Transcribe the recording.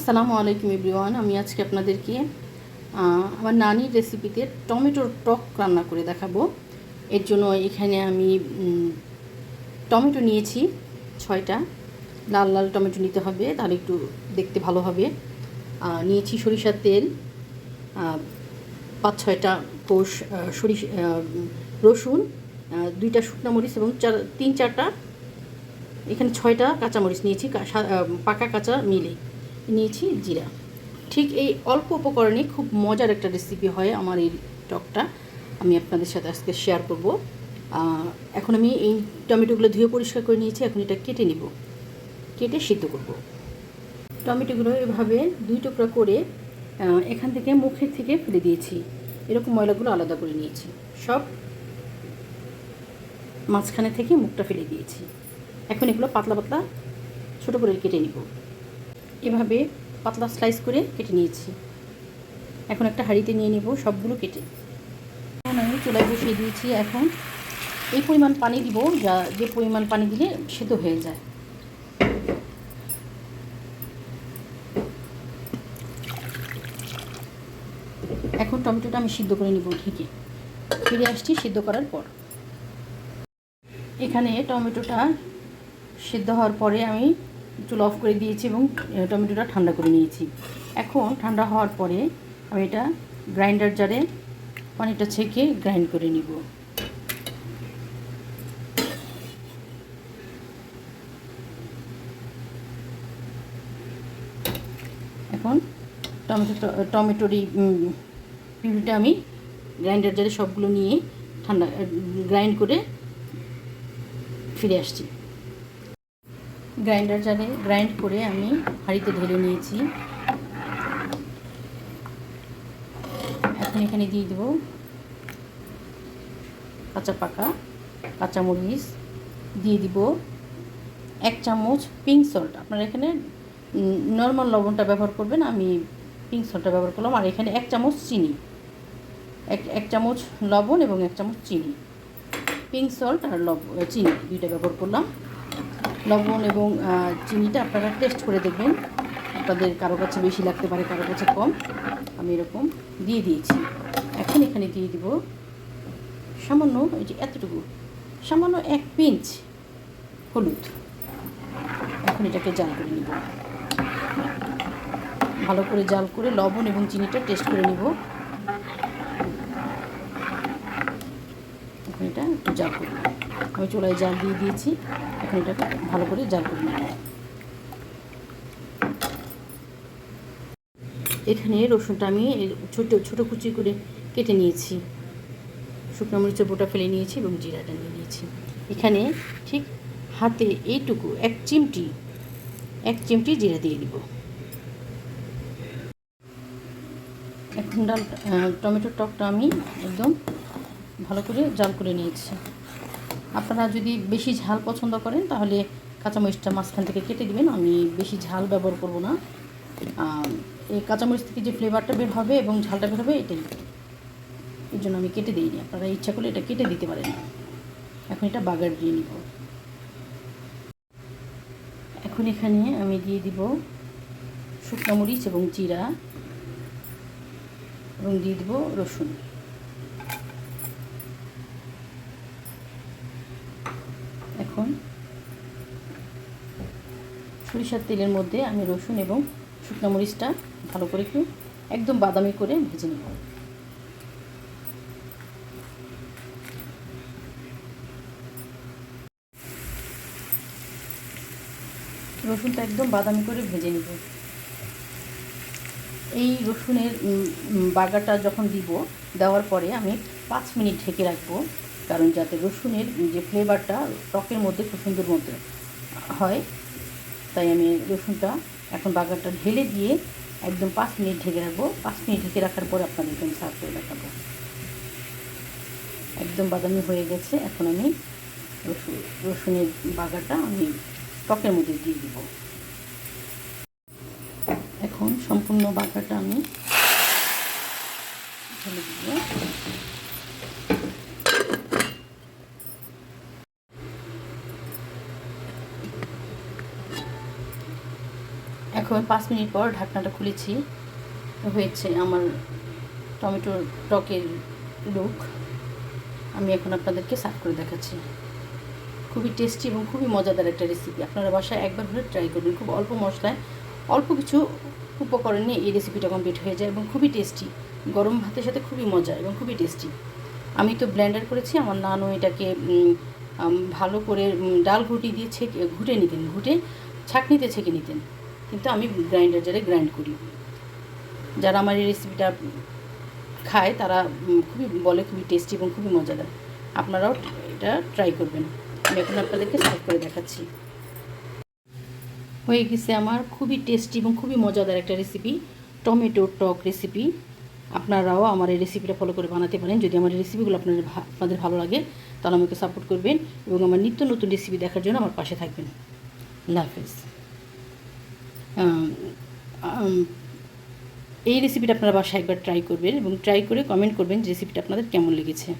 আসসালামু আলাইকুম এভরিওয়ান, আমি আজকে আপনাদেরকে আমার নানির রেসিপিতে টমেটোর টক রান্না করে দেখাবো। এর জন্য এখানে আমি টমেটো নিয়েছি, ছয়টা। লাল লাল টমেটো নিতে হবে, তাহলে একটু দেখতে ভালো হবে। নিয়েছি সরিষার তেল পাঁচ ছয়টা কোষ সরিষা রসুন দুইটা শুকনো মরিচ এবং চার, তিন চারটা, এখানে ছয়টা কাঁচামরিচ নিয়েছি পাকা কাঁচা মিলে। নিয়েছি জিরা। ঠিক এই অল্প উপকরণে খুব মজার একটা রেসিপি হয় আমার এই টকটা। আমি আপনাদের সাথে আজকে শেয়ার করব। এখন আমি এই টমেটোগুলো ধুয়ে পরিষ্কার করে নিয়েছি, এখন এটা কেটে নিব। কেটে সিদ্ধ করব। টমেটোগুলো এভাবে দুই টুকরা করে এখান থেকে মুখের থেকে ফেলে দিয়েছি। এরকম ময়লাগুলো আলাদা করে নিয়েছি। সব মাঝখানে থেকে মুখটা ফেলে দিয়েছি। এখন এগুলো পাতলা পাতলা ছোটো করে কেটে নিব। এভাবে পাতলা স্লাইস করে কেটে নিয়েছি। এখন একটা হাঁড়িতে নিয়ে নেব, সবগুলো কেটে। এখন আমি চুলায় বসিয়ে দিয়েছি। এখন এই পরিমাণ পানি দিব যা, যে পরিমাণ পানি দিলে সেদ্ধ হয়ে যায়। এখন টমেটোটা আমি সিদ্ধ করে নিব ঠিকই ফিরে আসছি সিদ্ধ করার পর। এখানে টমেটোটা সিদ্ধ হওয়ার পরে আমি চুল অফ করে দিয়েছি এবং টমেটোটা ঠান্ডা করে নিয়েছি। এখন ঠান্ডা হওয়ার পরে আমি এটা গ্রাইন্ডার জারে পানিটা ছেঁকে গ্রাইন্ড করে নিব। এখন টমেটো, টমেটোর এই পিউরিটা আমি গ্রাইন্ডার জারে সবগুলো নিয়ে ঠান্ডা গ্রাইন্ড করে ফিরে আসছি। গ্রাইন্ডার জারে গ্রাইন্ড করে আমি হাঁড়িতে ঢেলে নিয়েছি। এখন এখানে দিয়ে দেবো কাঁচা পাকা কাঁচামরিচ। দিয়ে দিব এক চামচ পিঙ্ক সল্ট আপনারা এখানে নর্মাল লবণটা ব্যবহার করবেন, আমি পিঙ্ক সল্টটা ব্যবহার করলাম। আর এখানে এক চামচ চিনি। এক এক চামচ লবণ এবং এক চামচ চিনি। পিঙ্ক সল্ট আর লব, চিনি দুইটা ব্যবহার করলাম। লবণ এবং চিনিটা আপনারা টেস্ট করে দেখবেন। আপনাদের কারও কাছে বেশি লাগতে পারে, কারও কাছে কম। আমি এরকম দিয়ে দিয়েছি। এখন এখানে দিয়ে দিব সামান্য এই যে এতটুকু, সামান্য এক পিঞ্চ হলুদ। এখন এটাকে জাল করে নিব। ভালো করে জাল করে লবণ এবং চিনিটা টেস্ট করে নিব। এখন এটা একটু জাল করে নেব। আমি চুলায় জাল দিয়ে দিয়েছি। এখন এটাকে ভালো করে জাল করে নেব এখানে রসুনটা আমি ছোটো ছোটো কুচি করে কেটে নিয়েছি। শুকনো মরিচের বোটা ফেলে নিয়েছি এবং জিরাটা নিয়ে নিয়েছি। এখানে ঠিক হাতে এইটুকু এক চিমটি এক চিমটি জিরা দিয়ে দিব। এখন ডাল টমেটোর টকটা আমি একদম ভালো করে জাল করে নিয়েছি। আপনারা যদি বেশি ঝাল পছন্দ করেন, তাহলে কাঁচামরিচটা মাঝখান থেকে কেটে দিবেন। আমি বেশি ঝাল ব্যবহার করব না। এই কাঁচামরিচ থেকে যে ফ্লেভারটা বের হবে এবং ঝালটা বের হবে, এটাই। এর জন্য আমি কেটে দিইনি। আপনারা ইচ্ছা করলে এটা কেটে দিতে পারেন। এখন এটা বাগার দিয়ে নিব। এখন এখানে আমি দিয়ে দিব শুকনো মরিচ এবং জিরা এবং দিয়ে দিব রসুন। এখন সরিষার তেলের মধ্যে আমি রসুন এবং শুকনো মরিচটা ভালো করে একটু একদম বাদামি করে ভেজে নেব। রসুনটা একদম বাদামি করে ভেজে নিব। এই রসুনের বাগাটা যখন দিব, দেওয়ার পরে আমি পাঁচ মিনিট ঢেকে রাখব। কারণ যাতে রসুনের যে ফ্লেভারটা টকের মধ্যে খুব সুন্দর মধ্যে হয়, তাই আমি রসুনটা এখন বাগারটা ঢেলে দিয়ে একদম পাঁচ মিনিট ঢেকে রাখব। পাঁচ মিনিট ঢেকে রাখার পর আপনাদেরকে আমি সার্ভ করে দেখাবো। একদম বাদামি হয়ে গেছে, এখন আমি রসুন, রসুনের বাগারটা আমি টকের মধ্যে দিয়ে দিব। এখন সম্পূর্ণ বাগারটা আমি ঢেলে দিব। দেখো পাঁচ মিনিট পর ঢাকনাটা খুলেছি। হয়েছে আমার টমেটোর টকের লুক আমি এখন আপনাদেরকে সার্ভ করে দেখাচ্ছি। খুবই টেস্টি এবং খুবই মজাদার একটা রেসিপি আপনারা বাসায় একবার হলে ট্রাই করবেন। খুব অল্প মশলায় অল্প কিছু উপকরণ নিয়ে এই রেসিপিটা কমপ্লিট হয়ে যায় এবং খুবই টেস্টি গরম ভাতের সাথে খুবই মজা এবং খুবই টেস্টি আমি তো ব্লেন্ডার করেছি, আমার নানও এটাকে ভালো করে ডাল ঘুটি দিয়ে ছেঁকে, ঘুটে নিতেন, ঘুটে ছাঁকনিতে ছেঁকে নিতেন। কিন্তু আমি গ্রাইন্ডার জারে গ্রাইন্ড করি। যারা আমার এই রেসিপিটা খায়, তারা খুবই বলে খুবই টেস্টি এবং খুবই মজাদার। আপনারাও এটা ট্রাই করবেন। আমি এখন আপনাদেরকে সার্ভ করে দেখাচ্ছি। হয়ে গেছে আমার খুবই টেস্টি এবং খুবই মজাদার একটা রেসিপি টমেটো টক রেসিপি আপনারাও আমার এই রেসিপিটা ফলো করে বানাতে পারেন। যদি আমার রেসিপিগুলো আপনাদের আপনাদের ভালো লাগে, তাহলে আমাকে সাপোর্ট করবেন এবং আমার নিত্য নতুন রেসিপি দেখার জন্য আমার পাশে থাকবেন। আল্লাহ হাফেজ। এই রেসিপিটা আপনারা বাসায় একবার ট্রাই করবেন এবং ট্রাই করে কমেন্ট করবেন রেসিপিটা আপনাদের কেমন লেগেছে।